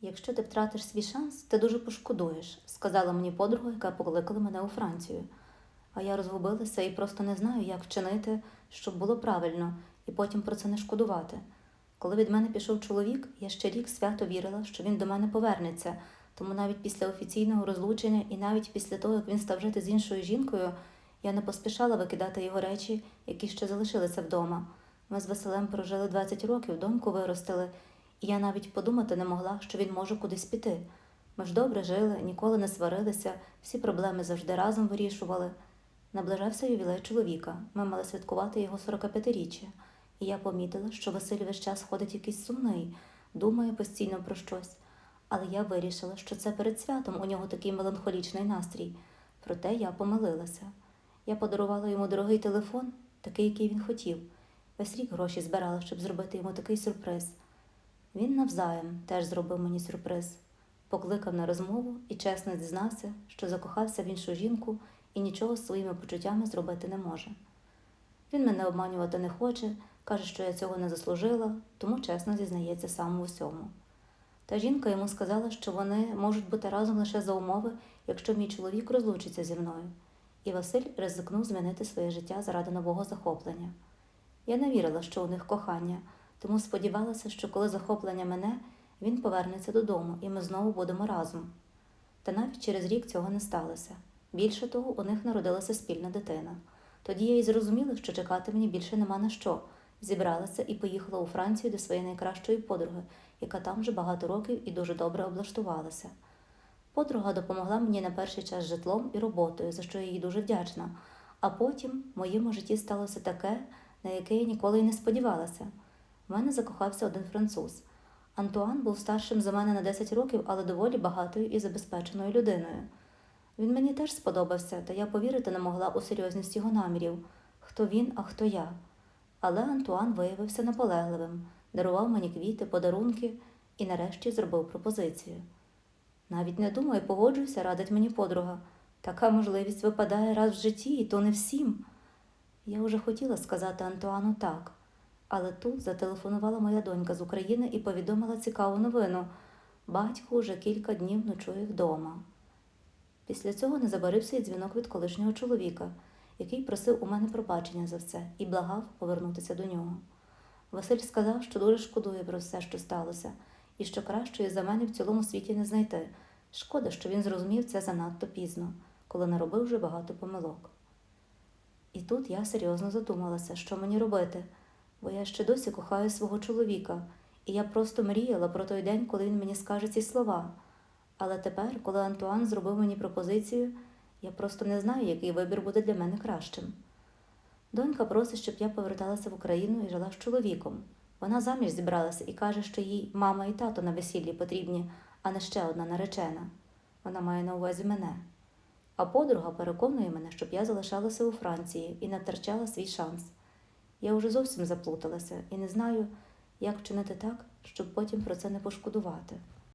Якщо ти втратиш свій шанс, ти дуже пошкодуєш, сказала мені подруга, яка покликала мене у Францію. А я розгубилася і просто не знаю, як вчинити, щоб було правильно, і потім про це не шкодувати. Коли від мене пішов чоловік, я ще рік свято вірила, що він до мене повернеться, тому навіть після офіційного розлучення і навіть після того, як він став жити з іншою жінкою, я не поспішала викидати його речі, які ще залишилися вдома. Ми з Василем прожили 20 років, доньку виростили, я навіть подумати не могла, що він може кудись піти. Ми ж добре жили, ніколи не сварилися, всі проблеми завжди разом вирішували. Наближався ювілей чоловіка. Ми мали святкувати його 45-річчя. І я помітила, що Василь весь час ходить якийсь сумний, думає постійно про щось. Але я вирішила, що це перед святом у нього такий меланхолічний настрій. Проте я помилилася. Я подарувала йому дорогий телефон, такий, який він хотів. Весь рік гроші збирала, щоб зробити йому такий сюрприз. Він навзаєм теж зробив мені сюрприз. Покликав на розмову і чесно зізнався, що закохався в іншу жінку і нічого своїми почуттями зробити не може. Він мене обманювати не хоче, каже, що я цього не заслужила, тому чесно зізнається сам у всьому. Та жінка йому сказала, що вони можуть бути разом лише за умови, якщо мій чоловік розлучиться зі мною. І Василь ризикнув змінити своє життя заради нового захоплення. Я не вірила, що у них кохання, тому сподівалася, що коли захоплення мене, він повернеться додому і ми знову будемо разом. Та навіть через рік цього не сталося. Більше того, у них народилася спільна дитина. Тоді я й зрозуміла, що чекати мені більше нема на що. Зібралася і поїхала у Францію до своєї найкращої подруги, яка там вже багато років і дуже добре облаштувалася. Подруга допомогла мені на перший час житлом і роботою, за що я їй дуже вдячна. А потім в моєму житті сталося таке, на яке я ніколи й не сподівалася. В мене закохався один француз. Антуан був старшим за мене на 10 років, але доволі багатою і забезпеченою людиною. Він мені теж сподобався, та я повірити не могла у серйозність його намірів хто він, а хто я. Але Антуан виявився наполегливим, дарував мені квіти, подарунки і нарешті зробив пропозицію. Навіть не думаю, погоджуюся, радить мені подруга. Така можливість випадає раз в житті, і то не всім. Я вже хотіла сказати Антуану так, але тут зателефонувала моя донька з України і повідомила цікаву новину. Батько уже кілька днів ночує вдома. Після цього не забарився й дзвінок від колишнього чоловіка, який просив у мене пробачення за все і благав повернутися до нього. Василь сказав, що дуже шкодує про все, що сталося, і що кращої за мене в цілому світі не знайти. Шкода, що він зрозумів це занадто пізно, коли наробив вже багато помилок. І тут я серйозно задумалася, що мені робити, бо я ще досі кохаю свого чоловіка, і я просто мріяла про той день, коли він мені скаже ці слова. Але тепер, коли Антуан зробив мені пропозицію, я просто не знаю, який вибір буде для мене кращим. Донька просить, щоб я поверталася в Україну і жила з чоловіком. Вона заміж зібралася і каже, що їй мама і тато на весіллі потрібні, а не ще одна наречена. Вона має на увазі мене. А подруга переконує мене, щоб я залишалася у Франції і не втрачала свій шанс. Я уже зовсім заплуталася і не знаю, як вчинити так, щоб потім про це не пошкодувати.